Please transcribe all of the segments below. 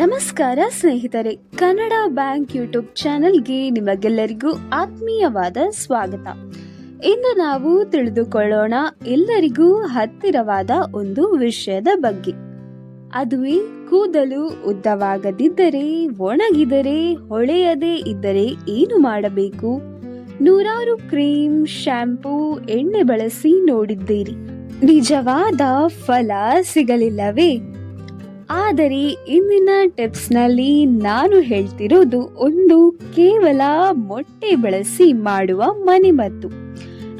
ನಮಸ್ಕಾರ ಸ್ನೇಹಿತರೆ, Kannada bank YouTube ಚಾನೆಲ್ಗೆ ನಿಮಗೆಲ್ಲರಿಗೂ ಆತ್ಮೀಯವಾದ ಸ್ವಾಗತ. ಇಂದು ನಾವು ತಿಳಿದುಕೊಳ್ಳೋಣ ಎಲ್ಲರಿಗೂ ಹತ್ತಿರವಾದ ಒಂದು ವಿಷಯದ ಬಗ್ಗೆ. ಅದುವೇ ಕೂದಲು ಉದ್ದವಾಗದಿದ್ದರೆ, ಒಣಗಿದರೆ, ಹೊಳೆಯದೇ ಇದ್ದರೆ ಏನು ಮಾಡಬೇಕು? ನೂರಾರು ಕ್ರೀಮ್, ಶ್ಯಾಂಪೂ, ಎಣ್ಣೆ ಬಳಸಿ ನೋಡಿದ್ದೀರಿ. ನಿಜವಾದ ಫಲ ಸಿಗಲಿಲ್ಲವೇ? ಆದರೆ ಇಂದಿನ ಟಿಪ್ಸ್ನಲ್ಲಿ ನಾನು ಹೇಳ್ತಿರೋದು ಒಂದು ಕೇವಲ ಮೊಟ್ಟೆ ಬಳಸಿ ಮಾಡುವ ಮನೆಮದ್ದು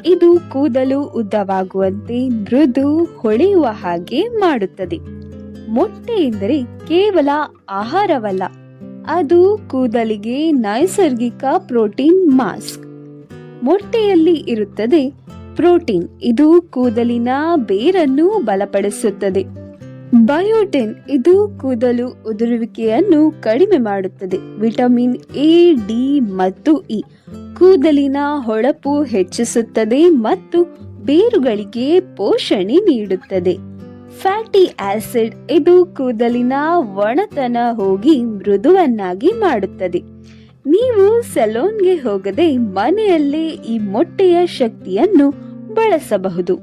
ಇದು ಕೂದಲು ಉದ್ದವಾಗುವಂತೆ ಮೃದು ಹೊಳೆಯುವ ಹಾಗೆ ಮಾಡುತ್ತದೆ. ಮೊಟ್ಟೆ ಎಂದರೆ ಕೇವಲ ಆಹಾರವಲ್ಲ, ಅದು ಕೂದಲಿಗೆ ನೈಸರ್ಗಿಕ ಪ್ರೋಟೀನ್ ಮಾಸ್ಕ್. ಮೊಟ್ಟೆಯಲ್ಲಿ ಇರುತ್ತದೆ ಪ್ರೋಟೀನ್, ಇದು ಕೂದಲಿನ ಬೇರನ್ನು ಬಲಪಡಿಸುತ್ತದೆ. ಬಯೋಟಿನ್ ಇದು ಕೂದಲು ಉದುರುವಿಕೆಯನ್ನು ಕಡಿಮೆ ಮಾಡುತ್ತದೆ. ವಿಟಮಿನ್ ಎ, ಡಿ ಮತ್ತು ಇ. ಕೂದಲಿನ ಹೊಳಪು ಹೆಚ್ಚಿಸುತ್ತದೆ ಮತ್ತು ಬೇರುಗಳಿಗೆ ಪೋಷಣೆ ನೀಡುತ್ತದೆ. ಫ್ಯಾಟಿ ಆಸಿಡ್ ಇದು ಕೂದಲಿನ ಒಣತನ ಹೋಗಿ ಮೃದುವನ್ನಾಗಿ ಮಾಡುತ್ತದೆ. ನೀವು ಸಲೂನ್ಗೆ ಹೋಗದೆ ಮನೆಯಲ್ಲೇ ಈ ಮೊಟ್ಟೆಯ ಶಕ್ತಿಯನ್ನು ಬಳಸಬಹುದು.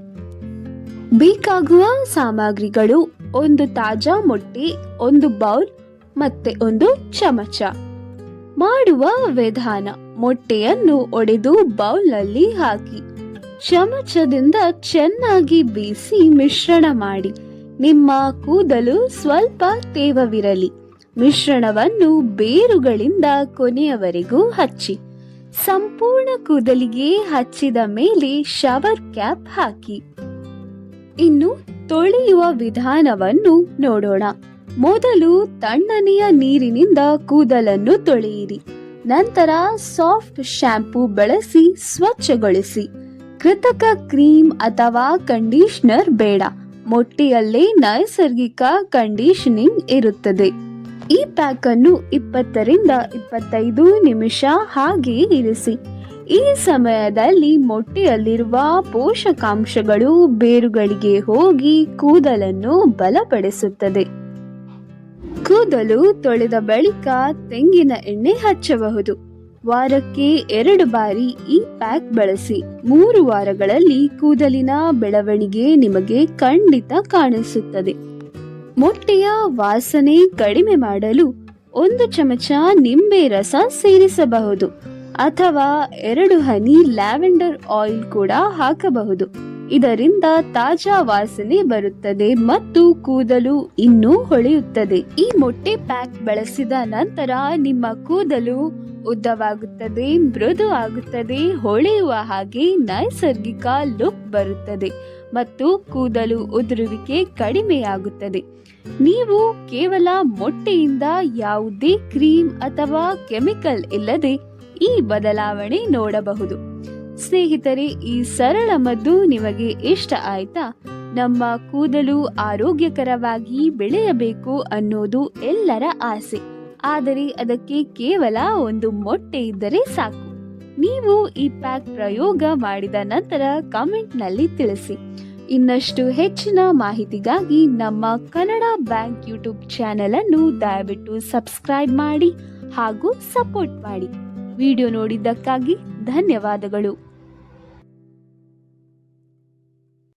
ಬೇಕಾಗುವ ಸಾಮಗ್ರಿಗಳು ಒಂದು ತಾಜಾ ಮೊಟ್ಟಿ, ಒಂದು ಬೌಲ್ ಮತ್ತೆ ಒಂದು ಚಮಚ. ಮಾಡುವ ವಿಧಾನ, ಮೊಟ್ಟೆಯನ್ನು ಒಡೆದು ಬೌಲ್ನಲ್ಲಿ ಹಾಕಿ. ಚಮಚದಿಂದ ಚೆನ್ನಾಗಿ ಬೀಸಿ ಮಿಶ್ರಣ ಮಾಡಿ. ನಿಮ್ಮ ಕೂದಲು ಸ್ವಲ್ಪ ತೇವವಿರಲಿ. ಮಿಶ್ರಣವನ್ನು ಬೇರುಗಳಿಂದ ಕೊನೆಯವರೆಗೂ ಹಚ್ಚಿ. ಸಂಪೂರ್ಣ ಕೂದಲಿಗೆ ಹಚ್ಚಿದ ಮೇಲೆ ಶವರ್ ಕ್ಯಾಪ್ ಹಾಕಿ. ಇನ್ನು ತೊಳೆಯುವ ವಿಧಾನವನ್ನು ನೋಡೋಣ. ಮೊದಲು ತಣ್ಣನೆಯ ನೀರಿನಿಂದ ಕೂದಲನ್ನು ತೊಳೆಯಿರಿ. ನಂತರ ಸಾಫ್ಟ್ ಶ್ಯಾಂಪೂ ಬಳಸಿ ಸ್ವಚ್ಛಗೊಳಿಸಿ. ಕೃತಕ ಕ್ರೀಮ್ ಅಥವಾ ಕಂಡೀಷನರ್ ಬೇಡ. ಮೊಟ್ಟೆಯಲ್ಲೇ ನೈಸರ್ಗಿಕ ಕಂಡೀಷನಿಂಗ್ ಇರುತ್ತದೆ. ಈ ಪ್ಯಾಕ್ ಅನ್ನು ಇಪ್ಪತ್ತರಿಂದ ಇಪ್ಪತ್ತೈದು ನಿಮಿಷ ಹಾಗೆಯೇ ಇರಿಸಿ. ಈ ಸಮಯದಲ್ಲಿ ಮೊಟ್ಟೆಯಲ್ಲಿರುವ ಪೋಷಕಾಂಶಗಳು ಬೇರುಗಳಿಗೆ ಹೋಗಿ ಕೂದಲನ್ನು ಬಲಪಡಿಸುತ್ತದೆ. ಕೂದಲು ತೊಳೆದ ಬಳಿಕ ತೆಂಗಿನ ಎಣ್ಣೆ ಹಚ್ಚಬಹುದು. ವಾರಕ್ಕೆ ಎರಡು ಬಾರಿ ಈ ಪ್ಯಾಕ್ ಬಳಸಿ ಮೂರು ವಾರಗಳಲ್ಲಿ ಕೂದಲಿನ ಬೆಳವಣಿಗೆ ನಿಮಗೆ ಖಂಡಿತ ಕಾಣಿಸುತ್ತದೆ. ಮೊಟ್ಟೆಯ ವಾಸನೆ ಕಡಿಮೆ ಮಾಡಲು ಒಂದು ಚಮಚ ನಿಂಬೆ ರಸ ಸೇರಿಸಬಹುದು. ಅಥವಾ ಎರಡು ಹನಿ ಲ್ಯಾವೆಂಡರ್ ಆಯಿಲ್ ಕೂಡ ಹಾಕಬಹುದು. ಇದರಿಂದ ತಾಜಾ ವಾಸನೆ ಬರುತ್ತದೆ ಮತ್ತು ಕೂದಲು ಇನ್ನೂ ಹೊಳೆಯುತ್ತದೆ. ಈ ಮೊಟ್ಟೆ ಪ್ಯಾಕ್ ಬಳಸಿದ ನಂತರ ನಿಮ್ಮ ಕೂದಲು ಉದ್ದವಾಗುತ್ತದೆ, ಮೃದು ಆಗುತ್ತದೆ, ಹೊಳೆಯುವ ಹಾಗೆ ನೈಸರ್ಗಿಕ ಲುಕ್ ಬರುತ್ತದೆ ಮತ್ತು ಕೂದಲು ಉದುರುವಿಕೆ ಕಡಿಮೆಯಾಗುತ್ತದೆ. ನೀವು ಕೇವಲ ಮೊಟ್ಟೆಯಿಂದ ಯಾವುದೇ ಕ್ರೀಮ್ ಅಥವಾ ಕೆಮಿಕಲ್ ಇಲ್ಲದೆ ಈ ಬದಲಾವಣೆ ನೋಡಬಹುದು. ಸ್ನೇಹಿತರೆ, ಈ ಸರಳ ಮದ್ದು ನಿಮಗೆ ಇಷ್ಟ ಆಯ್ತಾ? ನಮ್ಮ ಕೂದಲು ಆರೋಗ್ಯಕರವಾಗಿ ಬೆಳೆಯಬೇಕು ಅನ್ನೋದು ಎಲ್ಲರ ಆಸೆ. ಆದರೆ ಅದಕ್ಕೆ ಕೇವಲ ಒಂದು ಮೊಟ್ಟೆ ಇದ್ದರೆ ಸಾಕು. ನೀವು ಈ ಪ್ಯಾಕ್ ಪ್ರಯೋಗ ಮಾಡಿದ ನಂತರ ಕಾಮೆಂಟ್ನಲ್ಲಿ ತಿಳಿಸಿ. ಇನ್ನಷ್ಟು ಹೆಚ್ಚಿನ ಮಾಹಿತಿಗಾಗಿ ನಮ್ಮ ಕನ್ನಡ ಬ್ಯಾಂಕ್ ಯೂಟ್ಯೂಬ್ ಚಾನೆಲ್ ಅನ್ನು ದಯವಿಟ್ಟು ಸಬ್ಸ್ಕ್ರೈಬ್ ಮಾಡಿ ಹಾಗೂ ಸಪೋರ್ಟ್ ಮಾಡಿ. ವಿಡಿಯೋ ನೋಡಿದ್ದಕ್ಕಾಗಿ ಧನ್ಯವಾದಗಳು.